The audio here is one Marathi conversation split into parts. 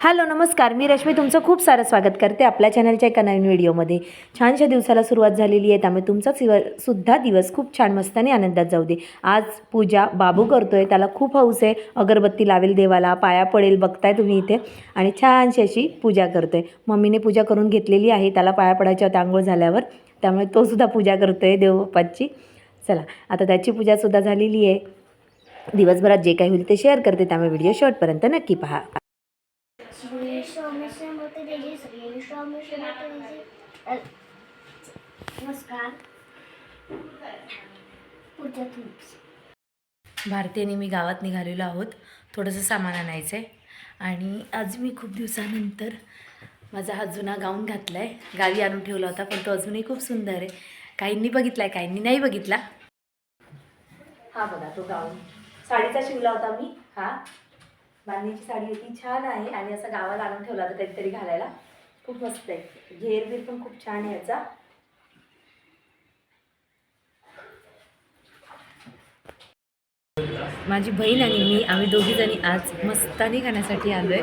हॅलो नमस्कार. मी रश्मी तुमचं खूप सारं स्वागत करते आपल्या चॅनलच्या एका नवीन व्हिडिओमध्ये. छानशा दिवसाला सुरुवात झालेली आहे त्यामुळे तुमचा सुद्धा दिवस खूप छान मस्त आणि आनंदात जाऊ दे. आज पूजा बाबू करतो आहे त्याला खूप हौस आहे. अगरबत्ती लावेल देवाला पाया पडेल बघताय तुम्ही इथे. आणि छानशी अशी पूजा करतो आहे मम्मीने पूजा करून घेतलेली आहे त्याला पाया पडायच्या होत्या आंघोळ झाल्यावर. त्यामुळे तो सुद्धा पूजा आहे देवबाप्पाची चला आता त्याची पूजासुद्धा झालेली आहे. दिवसभरात जे काही होईल ते शेअर करते त्यामुळे व्हिडिओ शेवटपर्यंत नक्की पहा. श्री देजी श्री देजी नमस्कार पुढच्या मी गावात निघालेलो आहोत. थोडंसं सामान आणायचं आहे आणि आज मी खूप दिवसानंतर माझा हा जुना गाऊन घातला आहे गावी आणून ठेवला होता पण तो अजूनही खूप सुंदर आहे. काहींनी बघितला आहे काहींनी नाही बघितला. हा बघा तो गाऊन. साडीचा शिवला होता मी हा. बांधणीची साडी होती छान आहे. आणि असं गावाला आणून ठेवला होता कधीतरी घालायला. खूप मस्त आहे. घेर बीर पण खूप छान आहे याचा. माझी बहीण आणि मी आम्ही दोघीजणी आज मस्तानी खाण्यासाठी आलो आहे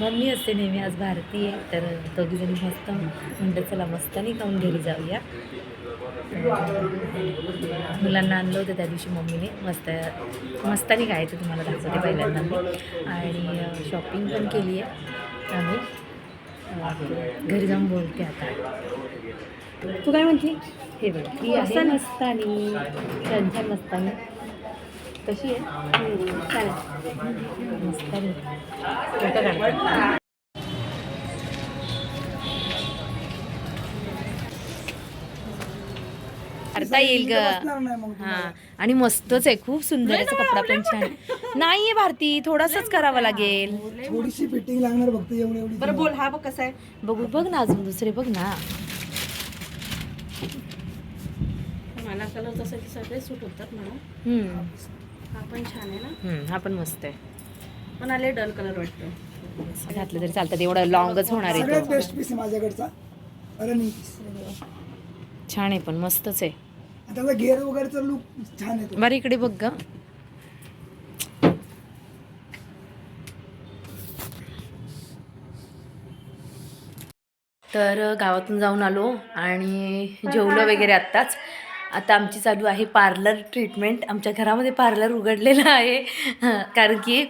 मम्मी असते नेहमी आज भारतीय तर दोघीजणी मस्त म्हणतात चला मस्तानी खाऊन घरी जाऊया. मुलांना आणलं होतं त्या दिवशी मम्मीने. मस्त मस्तानी खायचं तुम्हाला दाखवते पहिल्यांदा मी. आणि शॉपिंग पण केली आहे आम्ही घरी जाऊन बोलते आता. तू काय म्हणते? हे बघ ही असं नसतानी छान छान नसतानी कशी आहे? चालेल मस्तानी काढते करता येईल ग. हा. आणि मस्तच आहे खूप सुंदर याचा कपडा पण छान नाहीये भारती थोडासाच करावा लागेल. थोडीशी फिटिंग लागणार फक्त एवढी एवढी बरं बोल हा बघ कसा आहे. बघू बघ ना अजून दुसरे बघ ना. मला कलर तसं की सगळे सूट होतात म्हणून. हम्म, हा पण छान आहे ना. हम्म, हा पण मस्त आहे. पण आले डल कलर वाटतं. घातलं तरी चालतं एवढं लॉंगच होणार आहे सगळ्यात तो. बेस्ट पीस आहे माझ्याकडचा. रनिंग छान आहे पण मस्तच आहे. त्याचा गेअर वगैरेचा लुक छान येतो. बरं इकडे बघ ग. तर गावातून जाऊन आलो आणि जेवलो वगैरे आत्ताच. आता आमची चालू आहे पार्लर ट्रीटमेंट. आमच्या घरामध्ये पार्लर उघडलेलं आहे. कारण की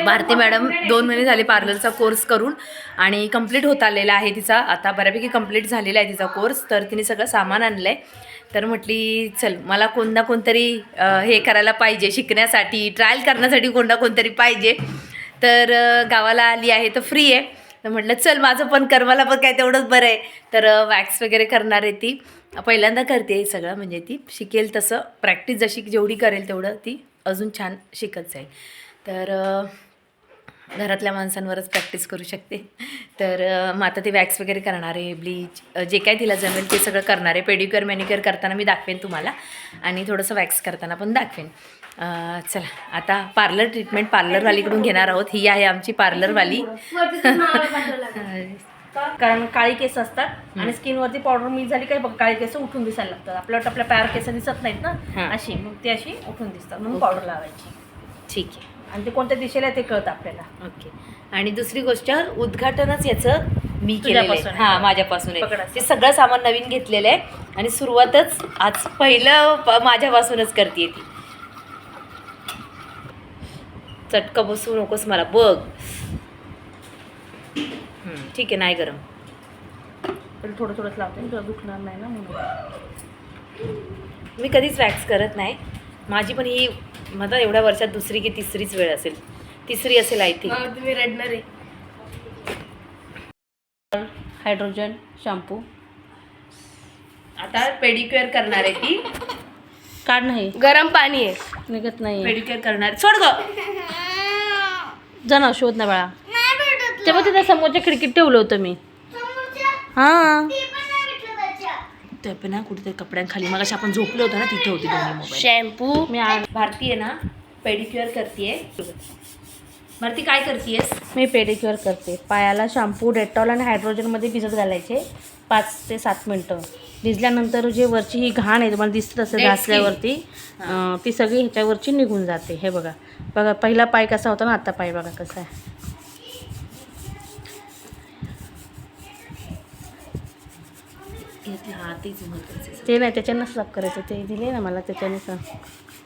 भारती मॅडम दोन महिने झाले पार्लरचा कोर्स करून आणि कंप्लीट होत आलेला आहे तिचा. आता बऱ्यापैकी कंप्लीट झालेला आहे तिचा कोर्स. तर तिने सगळं सामान आणलं आहे तर म्हटली चल मला कोण ना कोणतरी हे करायला पाहिजे शिकण्यासाठी. ट्रायल करण्यासाठी कोण ना कोणतरी पाहिजे. तर गावाला आली आहे तर फ्री आहे. तर म्हटलं चल माझं पण कर मला पण काय तेवढंच बरं आहे. तर वॅक्स वगैरे करणार आहे ती. पहिल्यांदा करते सगळं म्हणजे ती शिकेल तसं. प्रॅक्टिस जशी जेवढी करेल तेवढं ती अजून छान शिकत जाईल. तर घरातल्या माणसांवरच प्रॅक्टिस करू शकते. तर मग आता ते वॅक्स वगैरे करणार आहे ब्लीच जे काय तिला जमेल ते सगळं करणार आहे. पेडिक्युअर मॅनिक्युअर करताना मी दाखवेन तुम्हाला आणि थोडंसं वॅक्स करताना पण दाखवेन. चला आता पार्लर ट्रीटमेंट पार्लरवालीकडून घेणार आहोत. ही आहे आमची पार्लरवाली कारण काळी केस असतात आणि स्किन वरती पावडर मिक्स झाली काही बघ काळी केस उठून दिसायला लागतात. आपल्या वाटतं आपल्या पायावर केस दिसत नाहीत. ना. अशी मग ती अशी उठून दिसतात. म्हणून पावडर लावायची. ठीक आहे. आणि ते कोणत्या दिशेला आहे ते कळतं आपल्याला. ओके. आणि दुसरी गोष्ट उद्घाटनच याचं मी आहे. तुझ्यापासून. हां माझ्यापासून आहे. ते सगळं सामान नवीन घेतलेलं आहे आणि सुरुवातच आज पहिलं प- माझ्यापासूनच करते ती. चटका बसू नकोस मला बघ. हं, ठीक आहे नाही गरम. तरी थोडं थोडंच लावते तुला दुखणार नाही ना म्हणून. मी कधीच वॅक्स करत नाही. माझी पण ही माझा एवढ्या वर्षात दुसरी की तिसरीच वेळ असेल. तिसरी असेल आय थिंक तुम्ही रडणार आहे. Hydrogen shampoo. आता पेडिक्युअर करणार आहे ती. काढ नाही. गरम पाणी आहे. निघत नाही. पेडिक्युअर करणार. सोड ग. जा ना शोध ना बाळा तेव्हा तिथे समोरच्या खिडकीत ठेवलं होतं मी. हा. ते पण ना कुठेतरी कपड्यांखाली. मग आपण झोपलो होतो ना तिथे होती दोन्ही मोबाईल शॅम्पू मी आण भारती आहे ना पेडिक्युअर करते भारती काय करतेस मी पेडिक्युअर करते. पायाला शॅम्पू डेटॉल आणि हायड्रोजनमध्ये भिजत घालायचे पाच ते सात मिनटं. भिजल्यानंतर जे वरची ही घाण आहे तुम्हाला दिसत असेल skin. घासल्यावरती ती सगळी ह्याच्यावरची निघून जाते. हे बघा. बघा पहिला पाय कसा होता ना आता पाय बघा कसा आहे. घेतलं. हा तेच महत्वाचं ते नाही त्याच्यानं साफ करायचं. ते दिले ना मला त्याच्याने साफ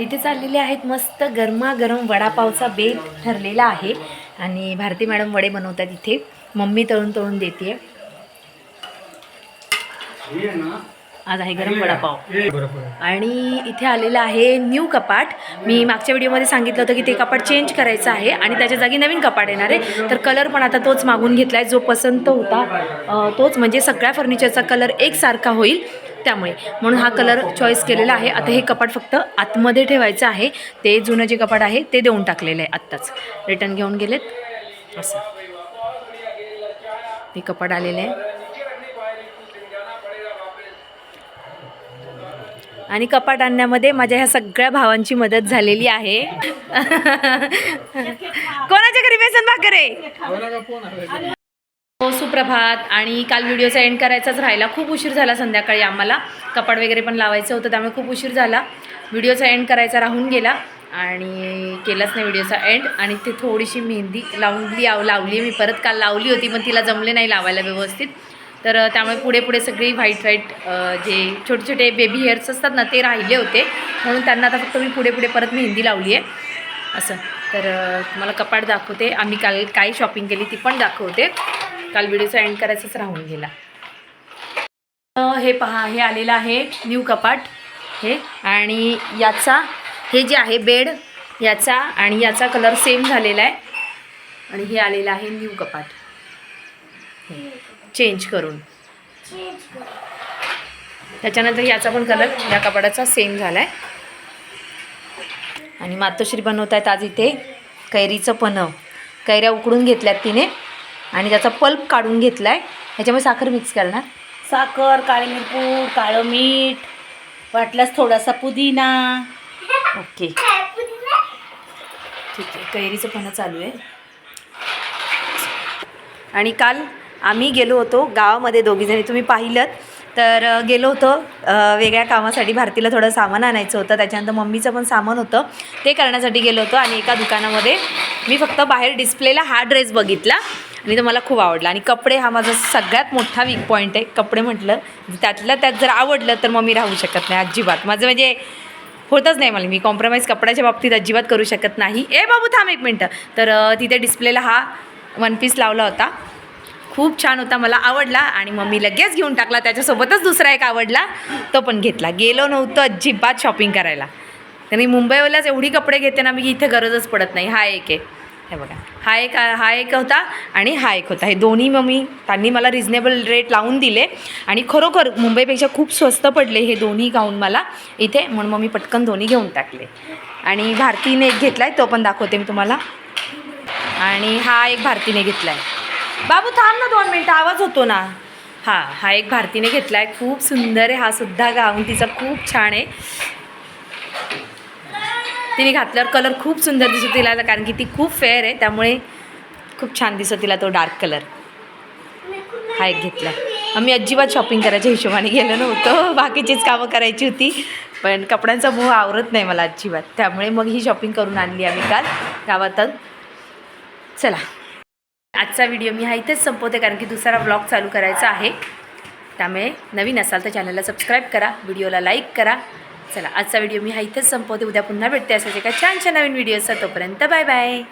इथे चाललेले आहेत मस्त गरमागरम वडापावचा बेत ठरलेला आहे. आणि भारती मॅडम वडे बनवतात इथे. मम्मी तळून तळून देते आज आहे गरम वडापाव. आणि इथे आलेलं आहे न्यू कपाट. मी मागच्या व्हिडिओमध्ये सांगितलं होतं की ते कपाट चेंज करायचं आहे आणि त्याच्या जागी नवीन कपाट येणार आहे. तर कलर पण आता तोच मागून घेतला आहे जो पसंत होता तोच. म्हणजे सगळ्या फर्निचरचा कलर एकसारखा होईल. त्यामुळे. म्हणून हा कलर चॉईस केलेला आहे. आता हे कपाट फक्त आतमध्ये ठेवायचं आहे. ते जुनं जे कपाट आहे ते देऊन टाकलेलं आहे आत्ताच. रिटर्न घेऊन गेलेत. असं. हे कपाट आलेलं आहे. आणि कपाट आणण्यामध्ये माझ्या ह्या सगळ्या भावांची मदत झालेली आहे. कोणाच्या घरी बेसन भाकर आहे? सुप्रभात. आणि काल व्हिडिओचा एंड करायचाच राहिला. खूप उशीर झाला संध्याकाळी आम्हाला. कपाट वगैरे पण लावायचं होतं त्यामुळे खूप उशीर झाला. व्हिडिओचा एंड करायचा राहून गेला. आणि केलाच नाही व्हिडिओचा एंड आणि ते थोडीशी मेहंदी लावली लावली मी. परत काल लावली होती पण तिला जमले नाही लावायला व्यवस्थित. तर त्यामुळे पुढे पुढे सगळी व्हाईट व्हाईट जे छोटे छोटे बेबी हेअर्स असतात ना ते राहिले होते. म्हणून त्यांना आता फक्त मी पुढे पुढे परत मेहंदी लावली आहे असं. तर मला तुम्हाला कपाट दाखवते. आम्ही काल काय शॉपिंग केली ती पण दाखवते. काल व्हिडिओचा एंड करायचाच राहून गेला. हे पहा हे आलेलं आहे न्यू कपाट. हे आणि याचा हे जे आहे बेड याचा आणि याचा कलर सेम झालेला आहे. आणि हे आलेलं आहे न्यू कपाट. चेंज करून. त्याच्यानंतर याचा पण कलर या कपाटाचा सेम झाला आहे आणि मातोश्री बनवत आहेत आज इथे कैरीचं पन्ह कैऱ्या उकडून घेतल्यात तिने. आणि त्याचा पल्प काढून घेतला आहे ह्याच्यामध्ये साखर मिक्स करणार. साखर काळे मिरपूड काळं मीठ वाटल्यास थोडासा पुदिना. ओके. ठीक आहे कैरीचं पन्ह चालू आहे. आणि काल आम्ही गेलो होतो गावामध्ये दोघीजणी. तुम्ही पाहिलं तर गेलो होतो वेगळ्या कामासाठी. भारतीला थोडं सामान आणायचं होतं. त्याच्यानंतर मम्मीचं पण सामान होतं. ते करण्यासाठी गेलो होतो आणि एका दुकानामध्ये मी फक्त बाहेर डिस्प्लेला हा ड्रेस बघितला. आणि तो मला खूप आवडला. आणि कपडे हा माझा सगळ्यात मोठा वीक पॉईंट आहे. कपडे म्हटलं त्यातल्या त्यात जर आवडलं तर मग मी राहू शकत नाही अजिबात. माझं म्हणजे होतच नाही मला. मी कॉम्प्रोमाइज कपड्याच्या बाबतीत अजिबात करू शकत नाही. ए बाबू थांब एक मिनटं. तर तिथे डिस्प्लेला हा वन पीस लावला होता. खूप छान होता मला आवडला. आणि मग मी लगेच घेऊन टाकला. त्याच्यासोबतच दुसरा एक आवडला. तो पण घेतला. गेलो नव्हतं अजिबात शॉपिंग करायला. तरी मुंबईवाल्याच एवढी कपडे घेते ना मी इथे गरजच पडत नाही. हा एक आहे. हे बघा. हा एक हा एक होता आणि हा एक होता. हे दोन्ही मग मी त्यांनी मला रिजनेबल रेट लावून दिले आणि खरोखर मुंबईपेक्षा खूप स्वस्त पडले हे दोन्ही गाऊन मला. इथे म्हणून मग मी पटकन दोन्ही घेऊन टाकले. आणि भारतीने एक घेतला आहे तो पण दाखवते मी तुम्हाला. आणि हा एक भारतीने घेतला आहे बाबू थांब ना दोन मिनटं आवाज होतो ना. हां हा एक भारतीने घेतला आहे खूप सुंदर आहे हा सुद्धा गाऊन तिचा खूप छान आहे. तिने घातल्यावर कलर खूप सुंदर दिसतो तिला कारण की ती खूप फेअर आहे त्यामुळे खूप छान दिसतो तिला तो डार्क कलर हा एक घेतला. आम्ही अजिबात शॉपिंग करायच्या हिशोबाने गेलो नव्हतो. बाकीचीच कामं करायची होती. पण कपड्यांचा मोह आवरत नाही मला अजिबात. त्यामुळे मग ही शॉपिंग करून आणली आम्ही काल गावातच चला. आजचा व्हिडिओ मी हा इथेच संपवते कारण की दुसरा ब्लॉग चालू करायचा आहे. त्यामुळे नवीन असाल तर चॅनलला सबस्क्राईब करा व्हिडिओला लाईक करा. चला आजचा व्हिडिओ मी हा इथेच संपवते. उद्या पुन्हा भेटते असायचे का छान छान नवीन व्हिडिओ असतात तोपर्यंत बाय बाय.